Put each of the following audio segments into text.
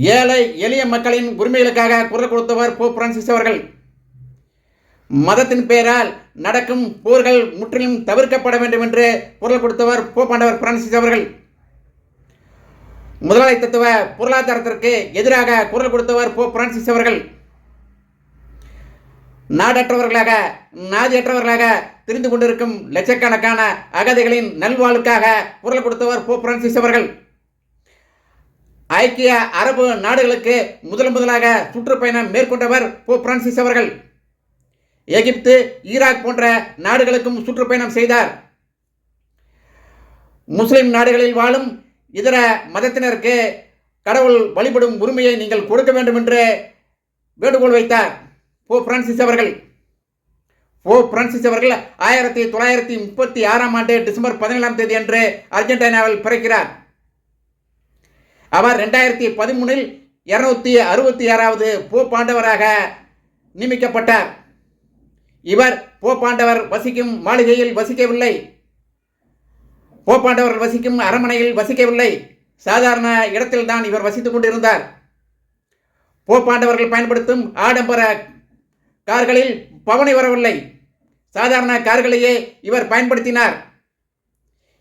ஏழை எளிய மக்களின் உரிமைகளுக்காக குரல் கொடுத்தவர் போப் பிரான்சிஸ் அவர்கள். மதத்தின் பெயரால் நடக்கும் போர்கள் முற்றிலும் தவிர்க்கப்பட வேண்டும் என்று குரல் கொடுத்தவர் போப்பாண்டவர் பிரான்சிஸ் அவர்கள். முதலாளித்துவ பொருளாதாரத்திற்கு எதிராக குரல் கொடுத்தவர் போப் பிரான்சிஸ் அவர்கள். நாடற்றவர்களாக நாதியற்றவர்களாக தெரிந்து கொண்டிருக்கும் லட்சக்கணக்கான அகதிகளின் நல்வாழ்வுக்காக குரல் கொடுத்தவர் போப் பிரான்சிஸ் அவர்கள். ஐக்கிய அரபு நாடுகளுக்கு முதல் முதலாக சுற்றுப்பயணம் மேற்கொண்டவர் போ பிரான்சிஸ் அவர்கள். எகிப்து ஈராக் போன்ற நாடுகளுக்கும் சுற்றுப்பயணம் செய்தார். முஸ்லிம் நாடுகளில் வாழும் இதர மதத்தினருக்கு கடவுள் வழிபடும் உரிமையை நீங்கள் கொடுக்க வேண்டும் என்று வேண்டுகோள் வைத்தார் போ பிரான்சிஸ் அவர்கள். போ பிரான்சிஸ் அவர்கள் ஆயிரத்தி தொள்ளாயிரத்தி முப்பத்தி ஆறாம் ஆண்டு டிசம்பர் பதினேழாம் தேதி அன்று அர்ஜென்டினாவில் பிறக்கிறார். அவர் ரெண்டாயிரத்தி பதிமூணில் இருநூத்தி அறுபத்தி ஆறாவது போப்பாண்டவராக நியமிக்கப்பட்டார். இவர் போப்பாண்டவர் வசிக்கும் மாளிகையில் வசிக்கவில்லை. போப்பாண்டவர் வசிக்கும் அரண்மனையில் வசிக்கவில்லை. சாதாரண இடத்தில்தான் இவர் வசித்துக் கொண்டிருந்தார். போப்பாண்டவர்கள் பயன்படுத்தும் ஆடம்பர கார்களில் பவனி வரவில்லை. சாதாரண கார்களையே இவர் பயன்படுத்தினார்.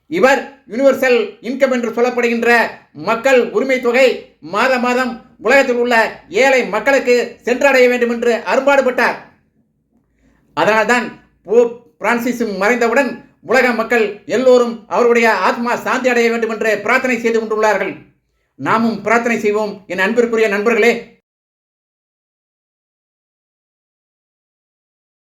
இவர் யுனிவர்சல் இன்கம் என்று சொல்லப்படுகின்ற மக்கள் உரிமை தொகை மாத மாதம் உலகத்தில் உள்ள ஏழை மக்களுக்கு சென்றடைய வேண்டும் என்று அரும்பாடுபட்டார். அதனால்தான் போப் பிரான்சிஸும் மறைந்தவுடன் உலக மக்கள் எல்லோரும் அவருடைய ஆத்மா சாந்தி அடைய வேண்டும் என்று பிரார்த்தனை செய்து கொண்டுள்ளார்கள். நாமும் பிரார்த்தனை செய்வோம். என் அன்பிற்குரிய நண்பர்களே